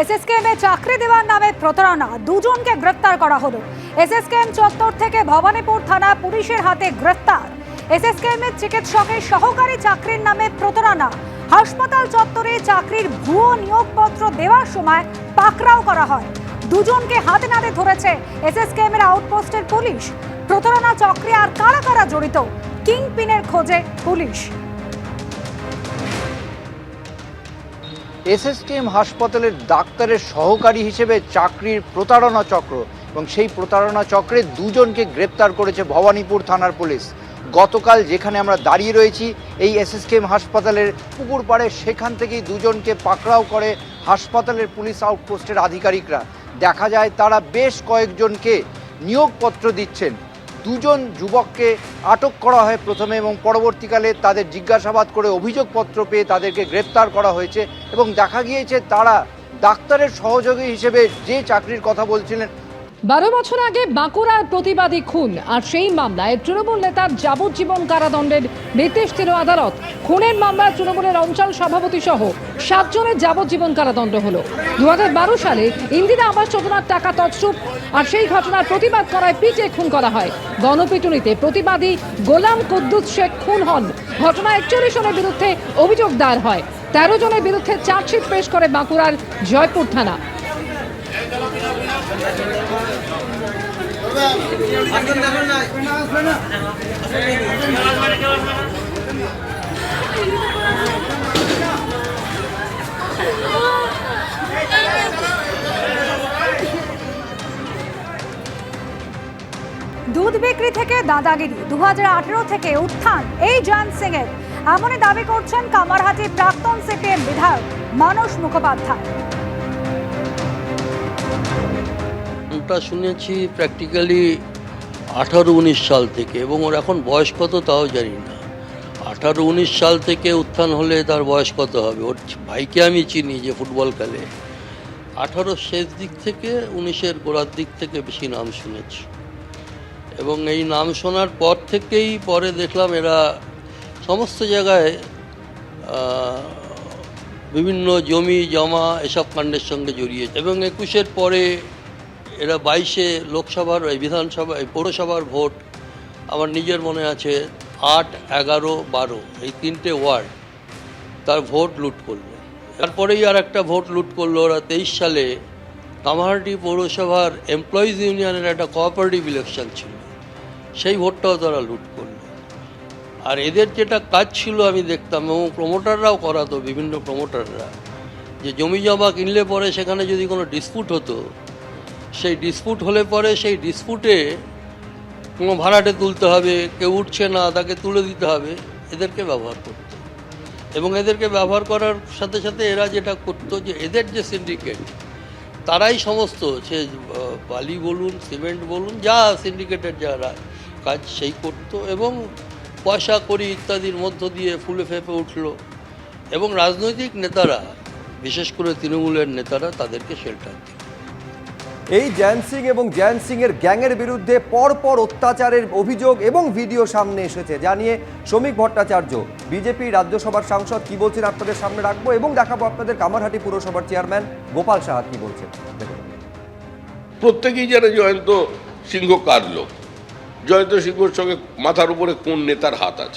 SSKM চাকরি দেওয়ার নামে প্রতারণা। দুজনকে গ্রেপ্তার করা হলো। এসএসকেএম চত্বর থেকে ভবানীপুর থানা পুলিশের হাতে গ্রেপ্তার। এসএসকেএম এর চিকিৎসকের সহকারী চাকরির নামে প্রতারণা। হাসপাতাল চত্বরে চাকরির ভুয়ো নিয়োগপত্র দেওয়ার সময় পাকড়াও করা হয়। দুজনকে হাতে নাতে ধরেছে এসএসকেএম এর আউটপোস্টের পুলিশ। প্রতারণা চক্রে আর কারা কারা জড়িত? কিং পিনের খোঁজে পুলিশ। এসএসকেএম হাসপাতালের ডাক্তারের সহকারী হিসেবে চাকরির প্রতারণা চক্র এবং সেই প্রতারণা চক্রে দুজনকে গ্রেপ্তার করেছে ভবানীপুর থানার পুলিশ। গতকাল যেখানে আমরা দাঁড়িয়ে রয়েছি, এই এসএসকেএম হাসপাতালের পুকুর পাড়ে সেখান থেকেই দুজনকে পাকড়াও করে হাসপাতালের পুলিশ আউটপোস্টের আধিকারিকরা। দেখা যায় তারা বেশ কয়েকজনকে নিয়োগপত্র দিচ্ছেন। দুজন যুবককে আটক করা হয় প্রথমে এবং পরবর্তীকালে তাদের জিজ্ঞাসাবাদ করে অভিযোগপত্র পেয়ে তাদেরকে গ্রেপ্তার করা হয়েছে এবং দেখা গিয়েছে তারা ডাক্তারের সহযোগী হিসেবে যে চাকরির কথা বলছিলেন বারো বছর আগে বাঁকুড়ার প্রতিবাদী খুন, আর সেই মামলায় তৃণমূল নেতার যাবজ্জীবন কারাদণ্ডের নির্দেশ দিল আদালত। খুনের মামলায় তৃণমূলের অঞ্চল সভাপতি সহ সাতজনের যাবজ্জীবন কারাদণ্ড হলো। দুহাজার বারো সালে ইন্দিরা আবাস যোজনার টাকা তৎসুপ আর সেই ঘটনার প্রতিবাদ করায় পিটে খুন করা হয়। গণপিটুনিতে প্রতিবাদী গোলাম কুদ্দুস শেখ খুন হন। ঘটনা একচল্লিশ জনের বিরুদ্ধে অভিযোগ দায়ের হয়। তেরো জনের বিরুদ্ধে চার্জশিট পেশ করে বাঁকুড়ার জয়পুর থানা। দুধ বিক্রি থেকে দাদাগিরি দু হাজার আঠেরো থেকে উত্থান, এই জয়ন্ত সিং এর এমনই দাবি করছেন কামারহাটির প্রাক্তন সিপিএম বিধায়ক মানস মুখোপাধ্যায়। নামটা শুনেছি প্র্যাকটিক্যালি আঠারো উনিশ সাল থেকে, এবং ওর এখন বয়স কত তাও জানি না। আঠারো উনিশ সাল থেকে উত্থান হলে তার বয়স কত হবে? ওর ভাইকে আমি চিনি যে ফুটবল খেলে। আঠারো শেষ দিক থেকে উনিশের গোড়ার দিক থেকে বেশি নাম শুনেছি। এবং এই নাম শোনার পর থেকেই পরে দেখলাম এরা সমস্ত জায়গায় বিভিন্ন জমি, জমা এসব কাণ্ডের সঙ্গে জড়িয়ে। এবং একুশের পরে এরা বাইশে লোকসভার, এই বিধানসভা, এই পৌরসভার ভোট আমার নিজের মনে আছে, আট, এগারো, বারো, এই তিনটে ওয়ার্ড তার ভোট লুট করল। তারপরেই আর একটা ভোট লুট করল ওরা তেইশ সালে। কামারহাটি পৌরসভার এমপ্লয়িজ ইউনিয়নের একটা কোঅপারেটিভ ইলেকশন ছিল। সেই ভোটটাও তারা লুট করল। আর এদের যেটা কাজ ছিল আমি দেখতাম, এবং প্রমোটাররাও করাতো, বিভিন্ন প্রমোটাররা যে জমি জমা কিনলে পরে সেখানে যদি কোনো ডিসপুট হতো সেই ডিসপুট হলে পরে সেই ডিসপুটে কোনো ভাড়াটে তুলতে হবে, কেউ উঠছে না, তাকে তুলে দিতে হবে, এদেরকে ব্যবহার করতো। এবং এদেরকে ব্যবহার করার সাথে সাথে এরা যেটা করতো যে এদের যে সিন্ডিকেট তারাই সমস্ত, সে বালি বলুন সিমেন্ট বলুন, যা সিন্ডিকেটের যারা কাজ সেই করতো এবং পয়সা করি ইত্যাদির মধ্য দিয়ে ফুলে ফেঁপে উঠল। এবং রাজনৈতিক নেতারা, বিশেষ করে তৃণমূলের নেতারা, তাদেরকে শেল্টার দিল। এই জ্যান সিং এবং জ্যান সিং এর গ্যাংয়ের বিরুদ্ধে পরপর অত্যাচারের অভিযোগ এবং ভিডিও সামনে এসেছে, জানিয়ে শ্রমিক ভট্টাচার্য, বিজেপি রাজ্যসভার সাংসদ কি বলছেন আপনাদের সামনে রাখব এবং দেখাবো আপনাদের কামারহাটি পুরসভার চেয়ারম্যান গোপাল সাহা কি বলছেন। প্রত্যেকেই জানে জয়ন্ত সিংহ কার লোক। জয়ন্ত সিংহর সঙ্গে মাথার উপরে কোন নেতার হাত আছে?